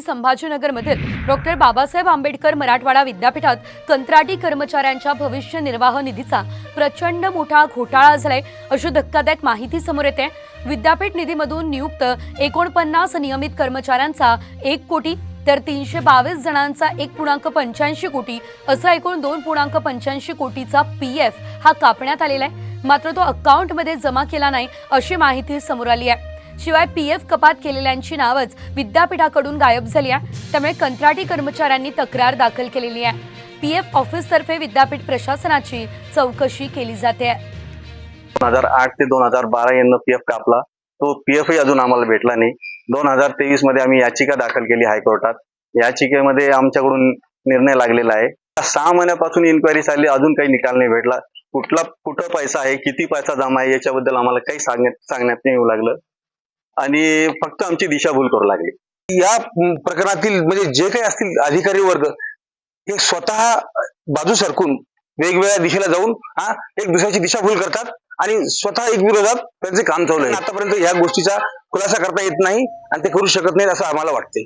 छत्रपती संभाजीनगरमधील डॉक्टर बाबासाहेब आंबेडकर मराठवाडा विद्यापीठात कंत्राटी कर्मचाऱ्यांच्या भविष्य निर्वाह निधीचा प्रचंड मोठा घोटाळा झालाय अशी धक्कादायक माहिती समोर येते. विद्यापीठ निधीमधून नियुक्त एकोणपन्नास नियमित कर्मचाऱ्यांचा एक कोटी तर तीनशे बावीस जणांचा एक पूर्णांक पंच्याऐंशी कोटी असा एकूण दोन पूर्णांक पंच्याऐंशी कोटीचा पी एफ हा कापण्यात आलेला आहे. मात्र तो अकाउंटमध्ये जमा केला नाही अशी माहिती समोर आली आहे. शिवाय पी एफ कपात केलेल्यांची नावच विद्यापीठाकडून गायब झाली आहे. त्यामुळे कंत्राटी कर्मचाऱ्यांनी तक्रार दाखल केलेली आहे. पी एफ ऑफिसतर्फे विद्यापीठ प्रशासनाची चौकशी केली जाते. दोन हजार आठ ते दोन हजार बारा यांना पी एफ कापला. तो पी एफही अजून आम्हाला भेटला नाही. दोन हजार तेवीसमध्ये आम्ही याचिका दाखल केली हायकोर्टात. याचिकेमध्ये आमच्याकडून निर्णय लागलेला आहे. सहा महिन्यापासून इन्क्वायरी चालली अजून काही निकाल नाही भेटला. कुठला कुठं पैसा आहे किती पैसा जमा आहे याच्याबद्दल आम्हाला काही सांगण्यात सांगण्यात नाही येऊ लागलं. आणि फक्त आमची दिशाभूल करू लागली. या प्रकरणातील म्हणजे जे काही असतील अधिकारी वर्ग हे स्वतः बाजू सरकून वेगवेगळ्या दिशेला जाऊन हा एक दुसऱ्याची दिशाभूल करतात आणि स्वतः एक विरोधात त्यांचे काम चालू आहे. आतापर्यंत या गोष्टीचा खुलासा करता येत नाही आणि ते करू शकत नाहीत असं आम्हाला वाटते